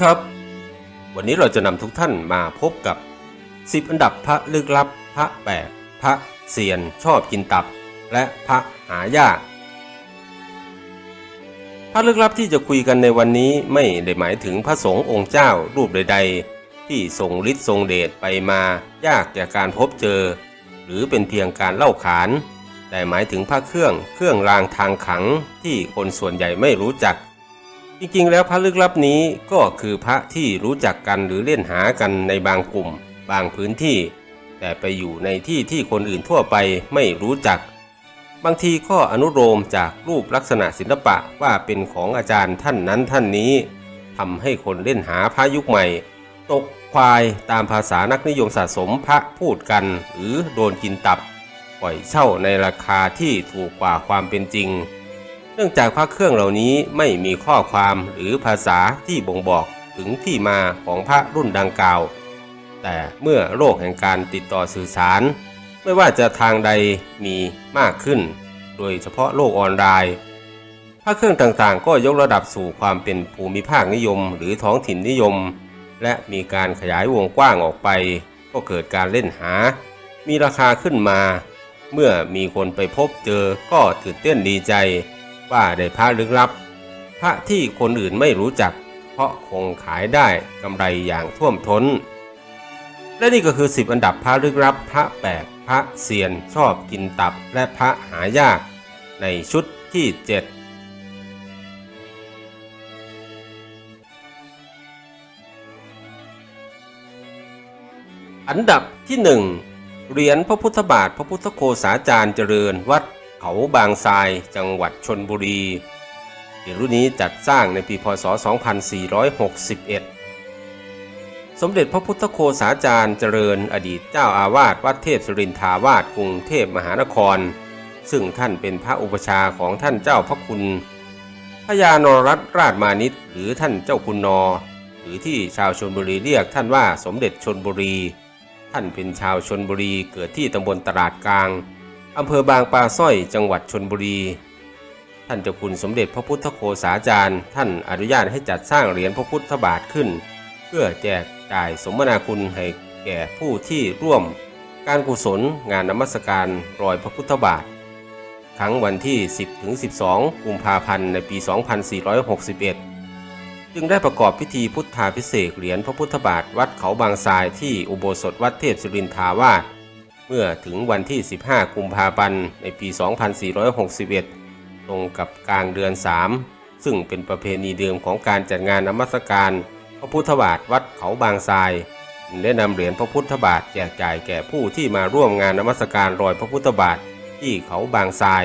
ครับ วันนี้เราจะนำทุกท่านมาพบกับ 10 อันดับพระลึกลับ พระแปลกพระเซียนชอบกินตับ และพระหายากพระลึกลับที่จะคุยกันในวันนี้ไม่ได้หมายถึงพระสงฆ์องค์เจ้ารูปใด ๆ ที่ทรงฤทธิ์ทรงเดชไปมายากจากการพบเจอ หรือเป็นเพียงการเล่าขาน แต่หมายถึงพระเครื่องเครื่องรางทางขังที่คนส่วนใหญ่ไม่รู้จัก จริงๆ แล้วพระลึกลับนี้ก็คือพระที่รู้จักกันหรือเล่นหากันในบางกลุ่ม บางพื้นที่ แต่ไปอยู่ในที่ที่คนอื่นทั่วไปไม่รู้จัก บางทีก็อนุโลมจากรูปลักษณะศิลปะว่าเป็นของอาจารย์ท่านนั้นท่านนี้ทำให้คนเล่นหาพระยุคใหม่ ตกควายตามภาษานักนิยมสะสมพระพูดกัน หรือโดนกินตับ ปล่อยเช่าในราคาที่ถูกกว่าความเป็นจริง นื่องจากพระเครื่องเหล่านี้ไม่มีข้อความหรือภาษาที่บ่งบอกถึงที่มาของพระรุ่นดังกล่าว แต่เมื่อโลกแห่งการติดต่อสื่อสาร ไม่ว่าจะทางใดมีมากขึ้น โดยเฉพาะโลกออนไลน์พระเครื่องต่างๆ ก็ยกระดับสู่ความเป็นภูมิภาคนิยม หรือท้องถิ่นนิยม และมีการขยายวงกว้างออกไป ก็เกิดการเล่นหา มีราคาขึ้นมา เมื่อมีคนไปพบเจอก็ตื่นเต้นดีใจ ว่าได้พระลึกลับ พระที่คนอื่นไม่รู้จัก เพราะคงขายได้กำไรอย่างท่วมท้น และนี่ก็คือ 10 อันดับพระลึกลับ พระแปลกพระเซียนชอบกินตับและพระหายาก ในชุดที่ 7อันดับที่ 1 เหรียญพระพุทธบาทพระพุทธโคสาจารย์เจริญวัด เขาบางทรายจังหวัดชนบุรีเหรียญรุ่นนี้จัดสร้างในปีพศ 2461 สมเด็จพระพุทธโคสาจารย์เจริญอดีตเจ้าอาวาสวัดเทพสุรินทาวาสกรุงเทพมหานคร ซึ่งท่านเป็นพระอุปชาของท่านเจ้าพระคุณพญานรรัตราชมานิตหรือท่านเจ้าคุณนอ หรือที่ชาวชนบุรีเรียกท่านว่าสมเด็จชนบุรี ท่านเป็นชาวชนบุรีเกิดที่ตำบลตลาดกลาง อำเภอบางปลาสร้อยจังหวัดชนบุรี ท่านเจ้าคุณสมเด็จพระพุทธโฆษาจารย์ ท่านอนุญาตให้จัดสร้างเหรียญพระพุทธบาทขึ้น เพื่อแจกจ่ายสมนาคุณให้แก่ผู้ที่ร่วม การกุศลงานนมัสการรอยพระพุทธบาท ครั้งวันที่ 10-12 กุมภาพันธ์ในปี 2461 จึงได้ประกอบพิธีพุทธาพิเศษเหรียญพระพุทธบาทวัดเขาบางทรายที่อุโบสถวัดเทพสุรินทาวาส เมื่อถึงวันที่ 15 กุมภาพันธ์ในปี 2461 ตรงกับกลางเดือน 3 ซึ่งเป็นประเพณีเดิมของการจัดงานนมัสการ พระพุทธบาทวัดเขาบางทรายได้นำเหรียญพระพุทธบาทแจกจ่ายแก่ผู้ที่มาร่วมงานนมัสการรอยพระพุทธบาทที่เขาบางทราย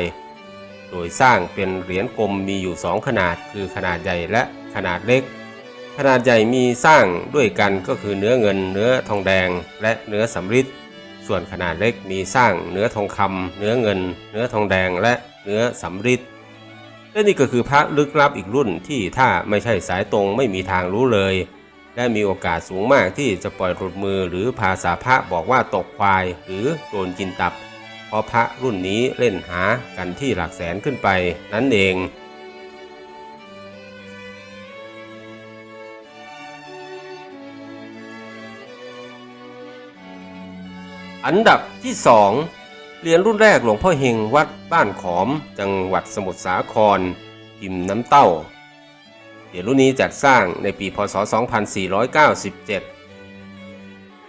โดยสร้างเป็นเหรียญกลมมีอยู่2ขนาด คือขนาดใหญ่และขนาดเล็ก ขนาดใหญ่มีสร้างด้วยกันก็คือเนื้อเงินเนื้อทองแดงและเนื้อสำริด ส่วนขนาดเล็กมีสร้างเนื้อทองคำเนื้อเงิน เนื้อทองแดงและเนื้อสำริดและนี่ก็คือพระลึกลับอีกรุ่นที่ถ้าไม่ใช่สายตรงไม่มีทางรู้เลย และมีโอกาสสูงมากที่จะปล่อยหลุดมือหรือภาษาพระบอกว่าตกควายหรือโดนกินตับ เพราะพระรุ่นนี้เล่นหากันที่หลักแสนขึ้นไปนั่นเอง อันดับที่สองเหรียญรุ่นแรกหลวงพ่อเฮงวัดบ้านขอม จังหวัดสมุทรสาครพิมพ์น้ำเต้าเหรียญรุ่นนี้จัดสร้างในปีพศ 2497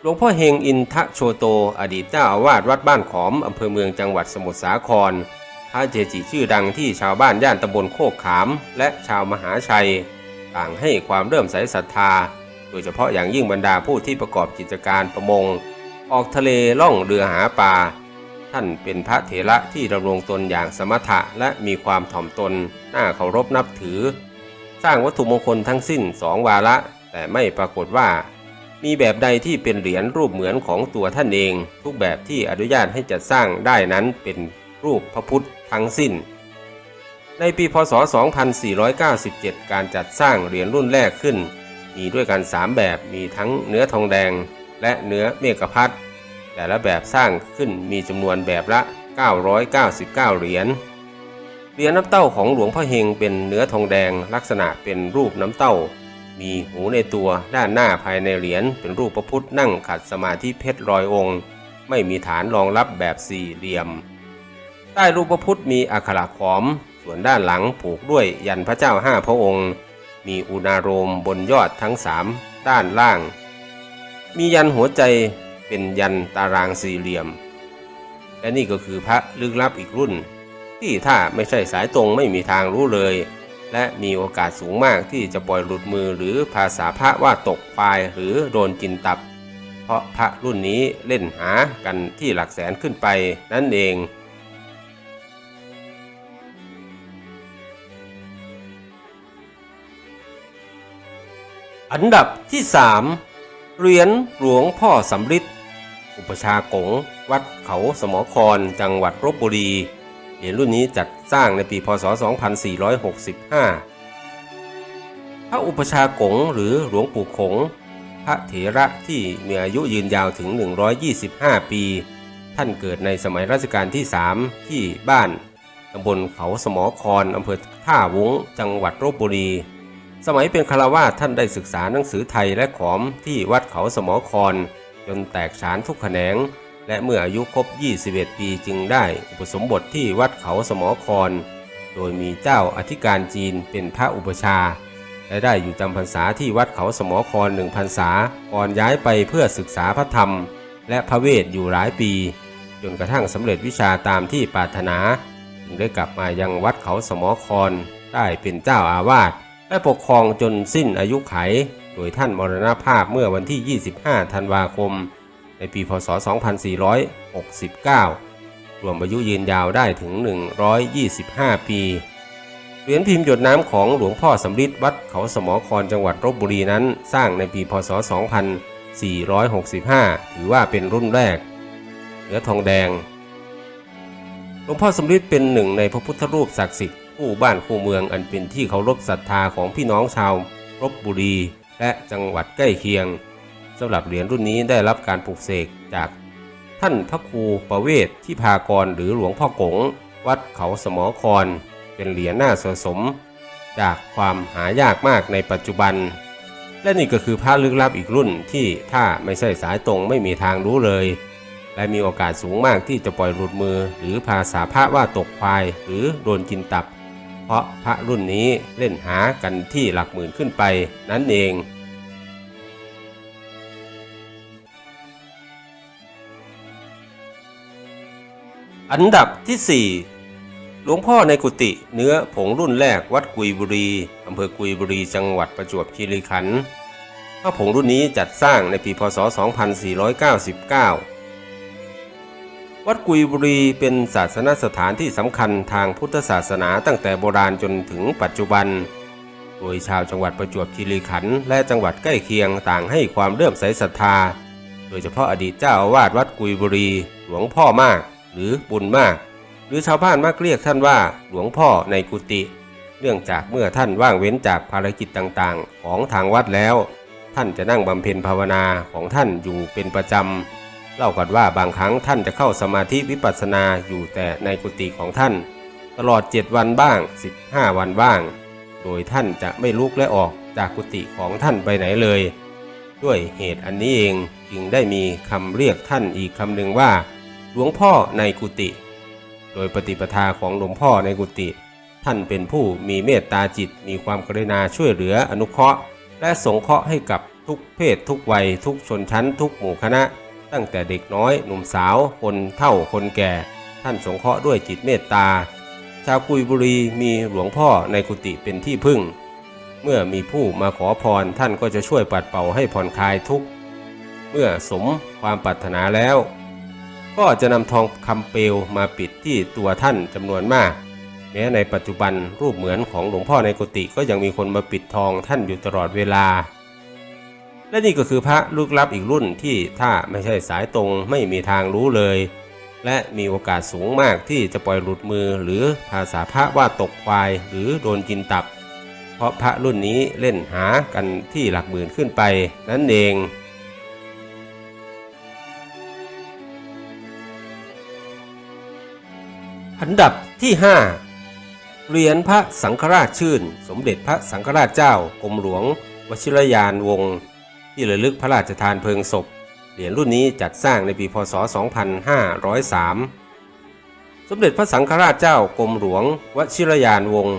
หลวงพ่อเฮงอินทะโชโต อดีตเจ้าอาวาสวัดบ้านขอมอำเภอเมืองจังหวัดสมุทรสาครพระเจจิชื่อดังที่ชาวบ้านย่านตำบลโคกขาม และชาวมหาชัย ต่างให้ความเริ่มใสศรัทธา โดยเฉพาะอย่างยิ่งบรรดาผู้ที่ประกอบกิจการประมง ออกทะเลล่องเรือหาปลา ท่านเป็นพระเถระที่ดำรงตนอย่างสมถะและมีความถ่อมตนน่าเคารพนับถือ สร้างวัตถุมงคลทั้งสิ้นสองวาระ แต่ไม่ปรากฏว่า มีแบบใดที่เป็นเหรียญรูปเหมือนของตัวท่านเอง ทุกแบบที่อนุญาตให้จัดสร้างได้นั้นเป็นรูปพระพุทธทั้งสิ้น ในปีพศ 2497 การจัดสร้างเหรียญรุ่นแรกขึ้น มีด้วยกัน 3 แบบมีทั้งเนื้อทองแดง และเนื้อเมกะพัดแต่ละแบบสร้างขึ้นมีจำนวนแบบละ 999 เหรียญ เหรียญน้ำเต้าของหลวงพ่อเฮงเป็นเนื้อทองแดงลักษณะเป็นรูปน้ำเต้า มีหูในตัวด้านหน้าภายในเหรียญเป็นรูปพระพุทธนั่งขัดสมาธิเพชรรอยองค์ ไม่มีฐานรองรับแบบสี่เหลี่ยม ใต้รูปพระพุทธมีอักขระขอม ส่วนด้านหลังผูกด้วยยันพระเจ้าห้าพระองค์ มีอุณาโรมบนยอดทั้งสามด้านล่าง มียันหัวใจเป็นยันตารางสี่เหลี่ยม และนี่ก็คือพระลึกลับอีกรุ่น ที่ถ้าไม่ใช่สายตรงไม่มีทางรู้เลย และมีโอกาสสูงมากที่จะปล่อยหลุดมือหรือภาษาพระว่าตกปลายหรือโดนกินตับ เพราะพระรุ่นนี้เล่นหากันที่หลักแสนขึ้นไปนั่นเองอันดับที่ 3 เหรียญหลวงพ่อสำริดอุปชากง วัดเขาสมอคร จังหวัดลบบุรี เหรียญรุ่นนี้จัดสร้างในปีพศ 2465 พระอุปชากงหรือหลวงปู่ขง พระเถระที่มีอายุยืนยาวถึง 125 ปี ท่านเกิดในสมัยรัชกาลที่ 3 ที่บ้านตำบลเขาสมอครอำเภอท่าวุ้ง จังหวัดลบบุรี สมัยเป็นคารวาท่านได้ศึกษาหนังสือไทยและขอมที่วัดเขาสมอคร จนแตกฉานทุกแขนง และเมื่ออายุครบ 21 ปีจึงได้อุปสมบทที่วัดเขาสมอคร โดยมีเจ้าอธิการจีนเป็นพระอุปชา และได้อยู่จำพรรษาที่วัดเขาสมอครหนึ่งพรรษาก่อนย้ายไปเพื่อศึกษาพระธรรม และพระเวทอยู่หลายปี จนกระทั่งสำเร็จวิชาตามที่ปรารถนา จึงได้กลับมายังวัดเขาสมอครได้เป็นเจ้าอาวาส และปกครองจนสิ้นอายุไข โดยท่านมรณภาพเมื่อวันที่ 25 ธันวาคม ในปี พศ 2469 รวมอายุยืนยาวได้ถึง 125 ปี เหรียญพิมพ์หยดน้ำของหลวงพ่อสำริดวัดเขาสมอครจังหวัดลบบุรีนั้นสร้างในปี พศ 2465 ถือว่าเป็นรุ่นแรกเนื้อทองแดง หลวงพ่อสำริดเป็นหนึ่งในพระพุทธรูปศักดิ์สิทธิ์ คู่บ้านคู่เมืองอันเป็นที่เคารพศรัทธาของพี่น้องชาวลบบุรี และจังหวัดใกล้เคียงสำหรับเหรียญรุ่นนี้ได้รับการปลูกเสกจากท่านพระครูประเวศที่พากรหรือหลวงพ่อกง วัดเขาสมอคร เป็นเหรียญหน้าสะสม จากความหายากมากในปัจจุบัน และนี่ก็คือพระลึกลับอีกรุ่นที่ถ้าไม่ใช่สายตรงไม่มีทางรู้เลย และมีโอกาสสูงมากที่จะปล่อยหลุดมือ หรือภาษาพระว่าตกควาย หรือโดนกินตับ เพราะพระรุ่นนี้เล่นหากันที่หลักหมื่นขึ้นไปนั่นเองอันดับที่ 4 หลวงพ่อในกุฏิเนื้อผงรุ่นแรกวัดกุยบุรีอำเภอกุยบุรีจังหวัดประจวบคีรีขันธ์พระผงรุ่นนี้จัดสร้างในปีพศ 2499 วัดกุยบุรีเป็นศาสนสถานที่สำคัญทางพุทธศาสนาตั้งแต่โบราณจนถึงปัจจุบัน โดยชาวจังหวัดประจวบคีรีขันธ์และจังหวัดใกล้เคียงต่างให้ความเลื่อมใสศรัทธา โดยเฉพาะอดีตเจ้าอาวาสวัดกุยบุรี หลวงพ่อมาก หรือบุญมาก หรือชาวบ้านมักเรียกท่านว่าหลวงพ่อในกุฏิเนื่องจากเมื่อท่านว่างเว้นจากภารกิจต่างๆ ของทางวัดแล้ว ท่านจะนั่งบำเพ็ญภาวนาของท่านอยู่เป็นประจำ เล่ากันว่าบางครั้งท่านจะเข้าสมาธิวิปัสสนาอยู่แต่ในกุฏิของท่าน ตลอด 7 วันบ้าง 15 วันบ้าง โดยท่านจะไม่ลุกและออกจากกุฏิของท่านไปไหนเลย ด้วยเหตุอันนี้เองจึงได้มีคำเรียกท่านอีกคำหนึ่งว่า หลวงพ่อในกุฏิโดยปฏิปทาของหลวงพ่อในกุฏิท่านเป็นผู้มีเมตตาจิตมีความกรุณาช่วยเหลืออนุเคราะห์ และสงเคราะห์ให้กับทุกเพศทุกวัยทุกชนชั้นทุกหมู่คณะ ตั้งแต่เด็กน้อยหนุ่มสาว คนเฒ่าคนแก่ ท่านสงเคราะห์ด้วยจิตเมตตา ชาวกุยบุรีมีหลวงพ่อในกุฏิเป็นที่พึ่ง เมื่อมีผู้มาขอพรท่านก็จะช่วยปัดเป่าให้ผ่อนคลายทุกข์เมื่อสมความปรารถนาแล้ว ก็จะนำทองคำเปลวมาปิดที่ตัวท่านจำนวนมาก แม้ในปัจจุบันรูปเหมือนของหลวงพ่อในกุฏิก็ยังมีคนมาปิดทองท่านอยู่ตลอดเวลา และนี่ก็คือพระลึกลับอีกรุ่นที่ถ้าไม่ใช่สายตรงไม่มีทางรู้เลย และมีโอกาสสูงมากที่จะปล่อยหลุดมือหรือภาษาพระว่าตกควายหรือโดนกินตับ เพราะพระรุ่นนี้เล่นหากันที่หลักหมื่นขึ้นไปนั่นเองอันดับที่ 5 เหรียญพระสังฆราชชื่น สมเด็จพระสังฆราชเจ้ากรมหลวง วชิรยานวงศ์ ที่ระลึกพระราชทานเพลิงศพ เหรียญรุ่นนี้จัดสร้างในปีพศ 2503 สมเด็จพระสังฆราชเจ้ากรมหลวงวชิรยานวงศ์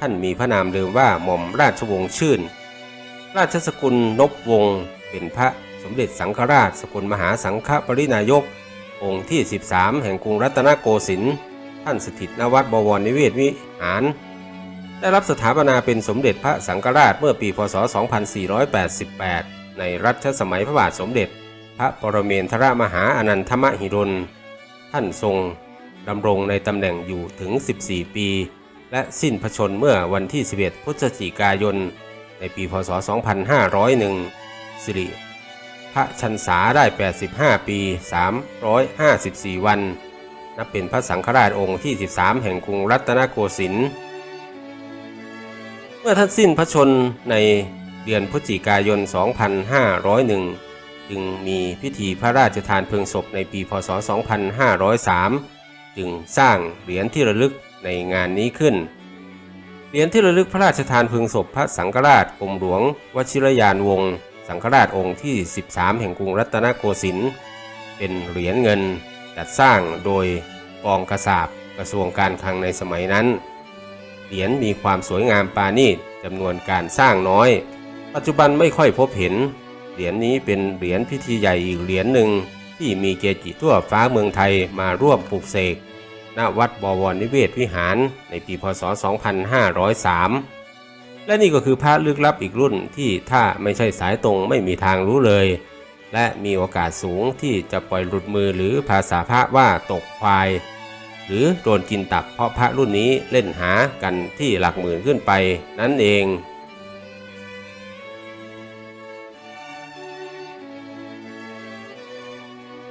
ท่านมีพระนามเดิมว่าหม่อมราชวงศ์ชื่น ราชสกุลนบวงศ์เป็นพระสมเด็จสังฆราชสกุลมหาสังฆปรินายก องค์ที่ 13 แห่งกรุงรัตนโกสินทร์ท่านสถิตนวัดบวรนิเวศวิหาร ได้รับสถาปนาเป็นสมเด็จพระสังฆราชเมื่อปีพศ 2488 ในรัชสมัยพระบาทสมเด็จ พระปรเมนทรมหาอนันทมหิดล ท่านทรงดำรงในตำแหน่งอยู่ถึง 14 ปี และสิ้นพระชนเมื่อวันที่ 11 พฤศจิกายน ในปีพศ 2501 สิริ พระชันษาได้ 85 ปี 354 วัน นับเป็นพระสังฆราชองค์ที่ 13 แห่งกรุงรัตนโกสินทร์เมื่อท่านสิ้นพระชนใน เดือนพฤศจิกายน 2501 จึงมีพิธีพระราชทานเพลิงศพในปีพศ 2503 จึงสร้างเหรียญที่ระลึกในงานนี้ขึ้น เหรียญที่ระลึกพระราชทานเพลิงศพพระสังฆราชกรมหลวง วชิรยานวงศ์สังฆราชองค์ที่ 13 แห่งกรุงรัตนโกสินทร์เป็นเหรียญเงินจัดสร้างโดยกองกระสาบกระทรวงการคลังในสมัยนั้น เหรียญมีความสวยงามปราณีตจำนวนการสร้างน้อย ปัจจุบันไม่ค่อยพบเห็น เหรียญนี้เป็นเหรียญพิธีใหญ่อีกเหรียญหนึ่งที่มีเกจิทั่วฟ้าเมืองไทยมาร่วมปลูกเสกณวัดบวรนิเวศวิหารในปีพศ 2503 และนี่ก็คือพระลึกลับอีกรุ่นที่ถ้าไม่ใช่สายตรงไม่มีทางรู้เลย และมีโอกาสสูงที่จะปล่อยหลุดมือหรือภาษาพระว่าตกควาย หรือโดนกินตับเพราะพระรุ่นนี้เล่นหากันที่หลักหมื่นขึ้นไปนั่นเอง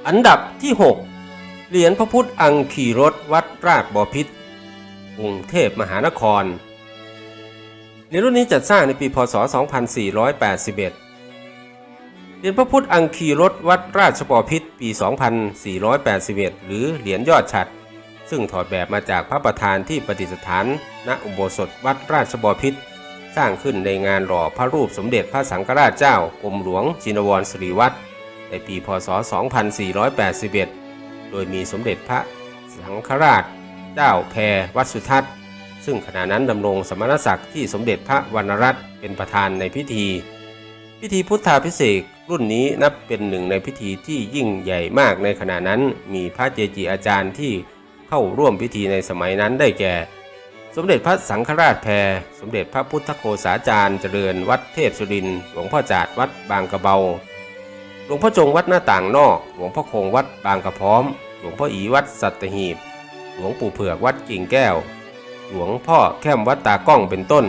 อันดับที่ 6 เหรียญพระพุทธอังคีรถวัดราชบพิตรกรุงเทพมหานคร เหรียญรุ่นนี้จัดสร้างในปีพศ 2481เหรียญพระพุทธอังคีรถวัดราชบพิตรปี 2481 หรือเหรียญยอดฉัด ซึ่งถอดแบบมาจากพระประธานที่ประดิษฐาน ณอุโบสถวัดราชบพิตรสร้างขึ้นในงานหล่อพระรูปสมเด็จพระสังฆราชเจ้ากรมหลวงจินวรสิริวัตร ในปีพศ 2481 โดยมีสมเด็จพระสังฆราช เจ้าแพรวัดสุทัศน์ ซึ่งขณะนั้นดำรงสมณศักดิ์ที่สมเด็จพระวรรณรัตน์เป็นประธานในพิธี พิธีพุทธาพิเศษรุ่นนี้นับเป็นหนึ่งในพิธีที่ยิ่งใหญ่มากในขณะนั้นมีพระเจจิอาจารย์ที่เข้าร่วมพิธีในสมัยนั้นได้แก่ สมเด็จพระสังฆราชแพร สมเด็จพระพุทธโฆษาจารย์เจริญวัดเทพสุรินทร์หลวงพ่อจาดวัดบางกระเบา หลวงพ่อจงวัดหน้าต่างนอก หลวงพ่อคงวัดบางกระพร้อม หลวงพ่ออีวัดสัตหีบ หลวงปู่เผือกวัดกิ่งแก้ว หลวงพ่อแค้มวัดตากล้องเป็นต้น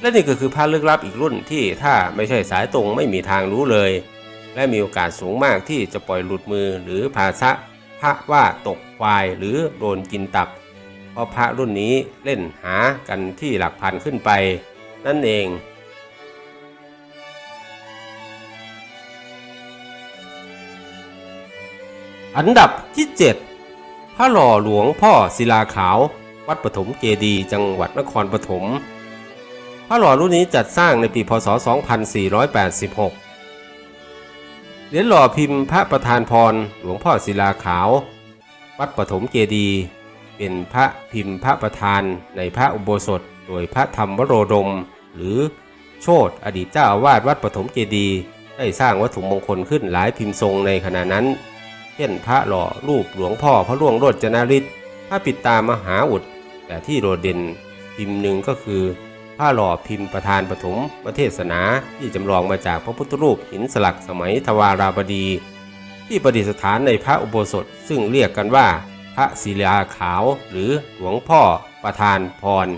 และนี่ก็คือพระลึกลับอีกรุ่นที่ถ้าไม่ใช่สายตรงไม่มีทางรู้เลย และมีโอกาสสูงมากที่จะปล่อยหลุดมือหรือภาษะพระว่าตกควายหรือโดนกินตับ เพราะพระรุ่นนี้เล่นหากันที่หลักพันขึ้นไป นั่นเอง อันดับที่ 7 พระหล่อหลวงพ่อศิลาขาว วัดปฐมเจดี จังหวัดนครปฐม พระหล่อรุ่นนี้จัดสร้างในปีพศ 2486 เหรียญหล่อพิมพ์พระประธานพรหลวงพ่อศิลาขาว วัดปฐมเจดี เป็นพระพิมพ์พระประธานในพระอุโบสถ โดยพระธรรมวโรดม หรือโชตอดีตเจ้าอาวาสวัดปฐมเจดี ได้สร้างวัตถุมงคลขึ้นหลายพิมพ์ทรงในขณะนั้น เช่นพระหล่อรูปหลวงพ่อพระร่วงโรจนาริศพระปิดตามหาอุด แต่ที่โดดเด่นพิมพ์หนึ่งก็คือผ้าหล่อพิมพ์ประธานปฐมประเทศนาที่จำลองมาจากพระพุทธรูปหินสลักสมัยทวาราบดี ที่ประดิษฐานในพระอุโบสถซึ่งเรียกกันว่า พระศิลาขาวหรือหลวงพ่อประธานพร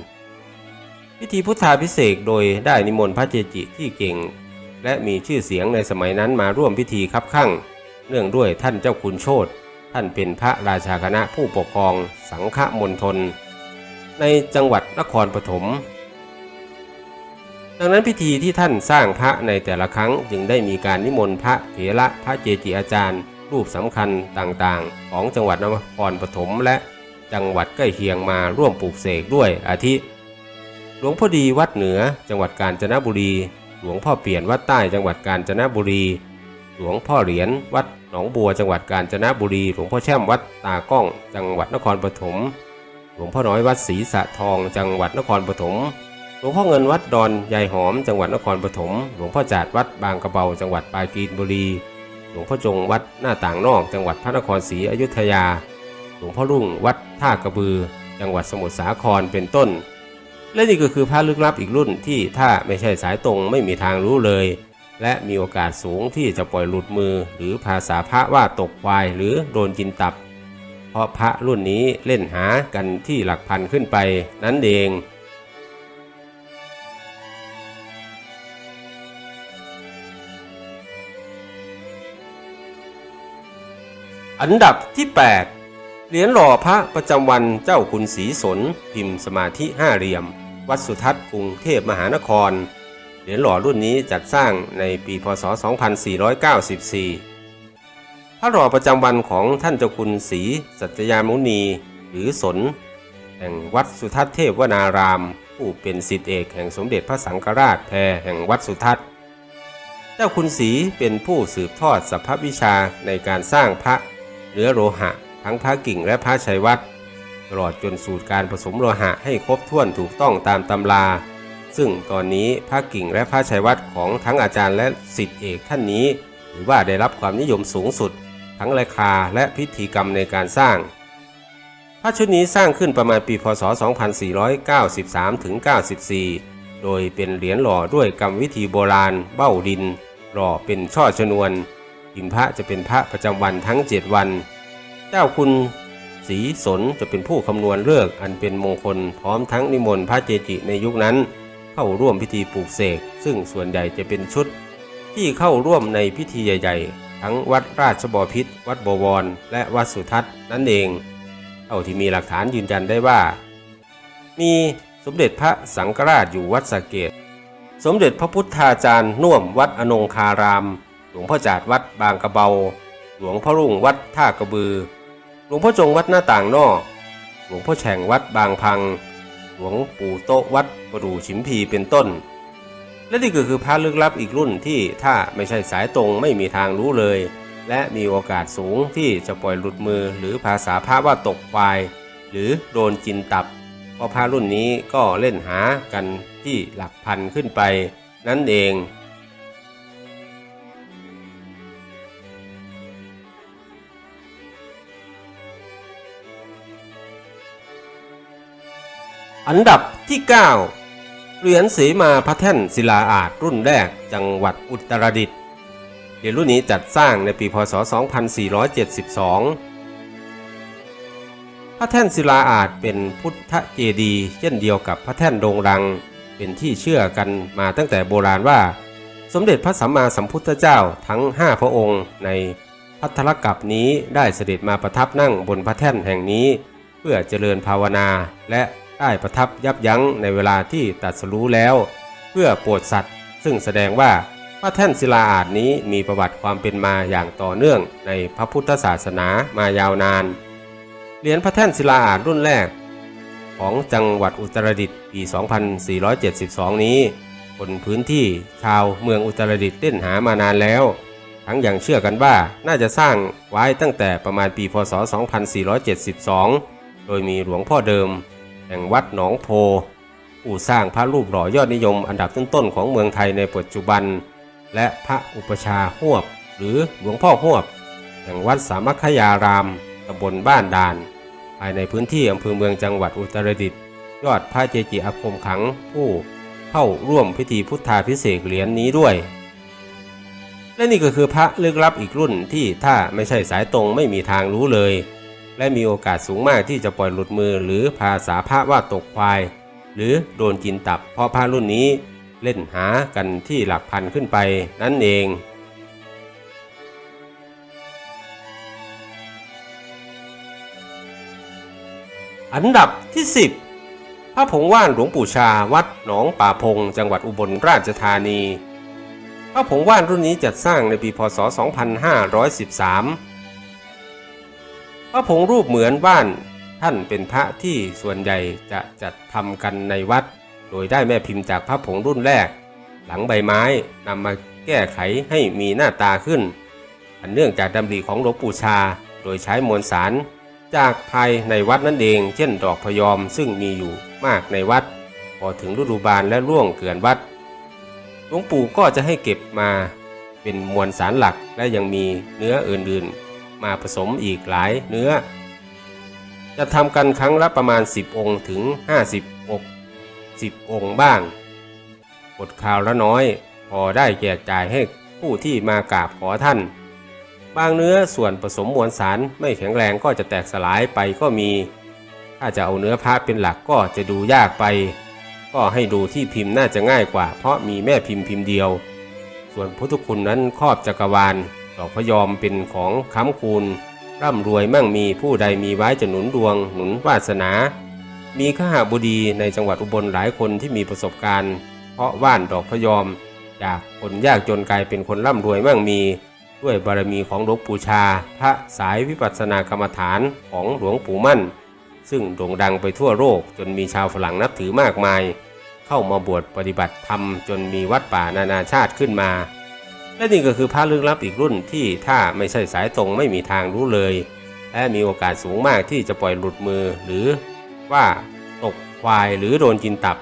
พิธีพุทธาพิเศษโดยได้นิมนต์พระเจจิที่เก่ง และมีชื่อเสียงในสมัยนั้นมาร่วมพิธีคับข้าง เนื่องด้วยท่านเจ้าคุณโชตท่านเป็นพระราชาคณะผู้ปกครองสังฆมณฑลในจังหวัดนครปฐม ดังนั้นพิธีที่ท่านสร้างพระในแต่ละครั้งจึงได้มีการนิมนต์พระเถระพระเจจิอาจารย์ รูปสำคัญต่างๆ ของจังหวัดนครปฐมและจังหวัดใกล้เคียงมาร่วมปลูกเสกด้วยอาทิ หลวงพ่อดีวัดเหนือจังหวัดกาญจนบุรี หลวงพ่อเปลี่ยนวัดใต้จังหวัดกาญจนบุรี หลวงพ่อเหรียญวัดหนองบัวจังหวัดกาญจนบุรี หลวงพ่อแช่มวัดตากล้อง จังหวัดนครปฐม หลวงพ่อน้อยวัดศรีสะทอง จังหวัดนครปฐม หลวงพ่อเงินวัดดอนยายหอม จังหวัดนครปฐม หลวงพ่อจาดวัดบางกระเบา จังหวัดปราจีนบุรี หลวงพ่อจงวัดหน้าต่างนอก จังหวัดพระนครศรีอยุธยา หลวงพ่อรุ่งวัดท่ากระบือ จังหวัดสมุทรสาคร เป็นต้น และนี่ก็คือพระลึกลับอีกรุ่นที่ถ้าไม่ใช่สายตรงไม่มีทางรู้เลย และมีโอกาสสูงที่จะปล่อยหลุดมือหรือภาษาพระว่าตกควายหรือโดนกินตับ เพราะพระรุ่นนี้เล่นหากันที่หลักพันขึ้นไปนั่นเองอันดับที่ 8 เหรียญหล่อพระประจำวันเจ้าคุณศรีสน พิมพ์สมาธิห้าเหลี่ยม วัดสุทัศน์กรุงเทพมหานคร เหรียญหล่อรุ่นนี้จัดสร้างในปีพศ 2494 พระหล่อประจำวันของท่านเจ้าคุณศรีสัจยามุนีหรือสน แห่งวัดสุทัศน์เทพวนาราม ผู้เป็นสิทธิเอกแห่งสมเด็จพระสังฆราชแพรแห่งวัดสุทัศน์ เจ้าคุณศรีเป็นผู้สืบทอดสัพพวิชาในการสร้างพระเนื้อโลหะ ทั้งพระกิ่งและพระชัยวัดตลอดจนสูตรการผสมโลหะให้ครบถ้วนถูกต้องตามตำรา ซึ่งตอนนี้พระกิ่งและพระชัยวัดของทั้งอาจารย์และสิทธิเอกท่านนี้ ถือว่าได้รับความนิยมสูงสุด ทั้งราคาและพิธีกรรมในการสร้าง พระชุดนี้สร้างขึ้นประมาณปีพศ 2493ถึง94 โดยเป็นเหรียญหล่อด้วยกรรมวิธีโบราณ เบ้าดิน หล่อเป็นช่อชนวนพิมพระจะเป็นพระประจำวันทั้ง 7 วัน เจ้าคุณศรีสนจะเป็นผู้คำนวณเลิกอันเป็นมงคลพร้อมทั้งนิมนต์พระเจจิในยุคนั้น เข้าร่วมพิธีปลูกเสก ซึ่งส่วนใหญ่จะเป็นชุด ที่เข้าร่วมในพิธีใหญ่ๆ ทั้งวัดราชบพิตรวัดบวร และวัดสุทัศน์นั่นเองเท่าที่มีหลักฐานยืนยันได้ว่า มีสมเด็จพระสังฆราชอยู่วัดสะเกตสมเด็จพระพุทธาจารย์น่วมวัดอนงคาราม หลวงพ่อจาดวัดบางกระเบา หลวงพ่อรุ่งวัดท่ากระบือ หลวงพ่อจงวัดหน้าต่างนอก หลวงพ่อแฉ่งวัดบางพัง หลวงปู่โต๊ะวัดประดู่ฉิมพีเป็นต้น และนี่ก็คือพระลึกลับอีกรุ่นที่ถ้าไม่ใช่สายตรงไม่มีทางรู้เลย และมีโอกาสสูงที่จะปล่อยหลุดมือหรือภาษาพระว่าตกควาย หรือโดนกินตับ เพราะพระรุ่นนี้ก็เล่นหากันที่หลักพันขึ้นไป นั่นเอง อันดับที่ 9 เหรียญเสมาพระแท่นศิลาอาจรุ่นแรกจังหวัดอุตรดิตถ์เหรียญรุ่นนี้จัดสร้างในปีพศ 2472 พระแท่นศิลาอาจเป็นพุทธเจดีย์เช่นเดียวกับพระแท่นโด่งดัง เป็นที่เชื่อกันมาตั้งแต่โบราณว่า สมเด็จพระสัมมาสัมพุทธเจ้าทั้ง 5 พระองค์ในพัทธลกัปนี้ได้เสด็จมาประทับนั่งบนพระแท่นแห่งนี้ เพื่อเจริญภาวนาและ ได้ประทับยับยั้งในเวลาที่ตรัสรู้แล้ว เพื่อโปรดสัตว์ ซึ่งแสดงว่าพระแท่นศิลาอาจนี้มีประวัติความเป็นมาอย่างต่อเนื่องในพระพุทธศาสนามายาวนาน เหรียญพระแท่นศิลาอาจรุ่นแรก ของจังหวัดอุตรดิตถ์ปี 2472 นี้คนพื้นที่ชาวเมืองอุตรดิตถ์เล่นหามานานแล้ว ทั้งอยังเชื่อกันว่าน่าจะสร้างไว้ตั้งแต่ประมาณปีพศ 2472 โดยมีหลวงพ่อเดิม แห่งวัดหนองโพผู้สร้างพระรูปหล่อยอดนิยมอันดับต้นๆของเมืองไทยในปัจจุบัน และพระอุปชาหวบ หรือหลวงพ่อหวบ แห่งวัดสามัคคยารามตำบลบ้านดาน ภายในพื้นที่อำเภอเมืองจังหวัดอุตรดิตถ์ยอดพระเจจิอาคมขังผู้เข้าร่วมพิธีพุทธาพิเศษเหรียญนนี้ด้วย และนี่ก็คือพระลึกลับอีกรุ่นที่ถ้าไม่ใช่สายตรงไม่มีทางรู้เลย และมีโอกาสสูงมากที่จะปล่อยหลุดมือหรือภาษาพระว่าตกควาย หรือโดนกินตับ เพราะพระรุ่นนี้เล่นหากันที่หลักพันขึ้นไปนั่นเองอันดับที่ 10 พระผงว่านหลวงปู่ชาวัดหนองป่าพง จังหวัดอุบลราชธานี พระผงว่านรุ่นนี้จัดสร้างในปีพศ 2513 ระผงรูปเหมือนว่านท่านเป็นพระที่ส่วนใหญ่จะจัดทำกันในวัด โดยได้แม่พิมพ์จากพระผงรุ่นแรก หลังใบไม้นำมาแก้ไขให้มีหน้าตาขึ้น อันเนื่องจากดำริของหลวงปู่ชา โดยใช้มวลสาร จากภายในวัดนั่นเอง เช่นดอกพยอมซึ่งมีอยู่มากในวัด พอถึงฤดูบานและร่วงเกลื่อนวัดหลวงปู่ก็จะให้เก็บมาเป็นมวลสารหลักและยังมีเนื้ออื่นๆ มาผสมอีกหลายเนื้อ จะทำกันครั้งละประมาณ 10 องค์ถึง 50อก10 องค์บ้างกดข่าวละน้อย พอได้แจกจ่ายให้ผู้ที่มากราบขอท่าน บางเนื้อส่วนผสมมวลสารไม่แข็งแรงก็จะแตกสลายไปก็มี ถ้าจะเอาเนื้อพระเป็นหลักก็จะดูยากไป ก็ให้ดูที่พิมพ์น่าจะง่ายกว่า เพราะมีแม่พิมพ์พิมพ์เดียว ส่วนพุทธคุณนั้นครอบจักรวาล ดอกพยอมเป็นของค้ำคูณ ร่ำรวยมั่งมีผู้ใดมีไว้จะหนุนดวง หนุนวาสนา มีข้าหบดีในจังหวัดอุบลหลายคนที่มีประสบการณ์ เพราะว่านดอกพยอม จากคนยากจนกลายเป็นคนร่ำรวยมั่งมี ด้วยบารมีของหลวงปู่ชา พระสายวิปัสสนากรรมฐานของหลวงปู่มั่น ซึ่งโด่งดังไปทั่วโลกจนมีชาวฝรั่งนับถือมากมาย เข้ามาบวชปฏิบัติธรรมจนมีวัดป่านานาชาติขึ้นมา และนี่ก็คือพระลึกลับอีกรุ่นที่ถ้าไม่ใช่สายตรงไม่มีทางรู้เลย และมีโอกาสสูงมากที่จะปล่อยหลุดมือหรือว่าตกควายหรือโดนกินตับ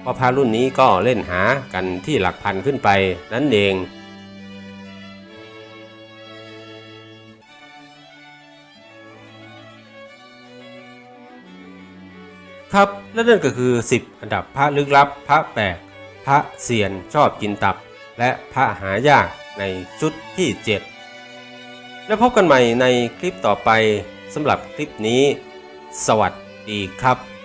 เพราะพระรุ่นนี้ก็เล่นหากันที่หลักพันขึ้นไปนั่นเองครับและนั่นก็คือ 10 อันดับพระลึกลับ พระแปลกพระเสียนชอบกินตับ และพระหายากในชุดที่ 7 แล้วพบกันใหม่ในคลิปต่อไปสำหรับคลิปนี้ สวัสดีครับ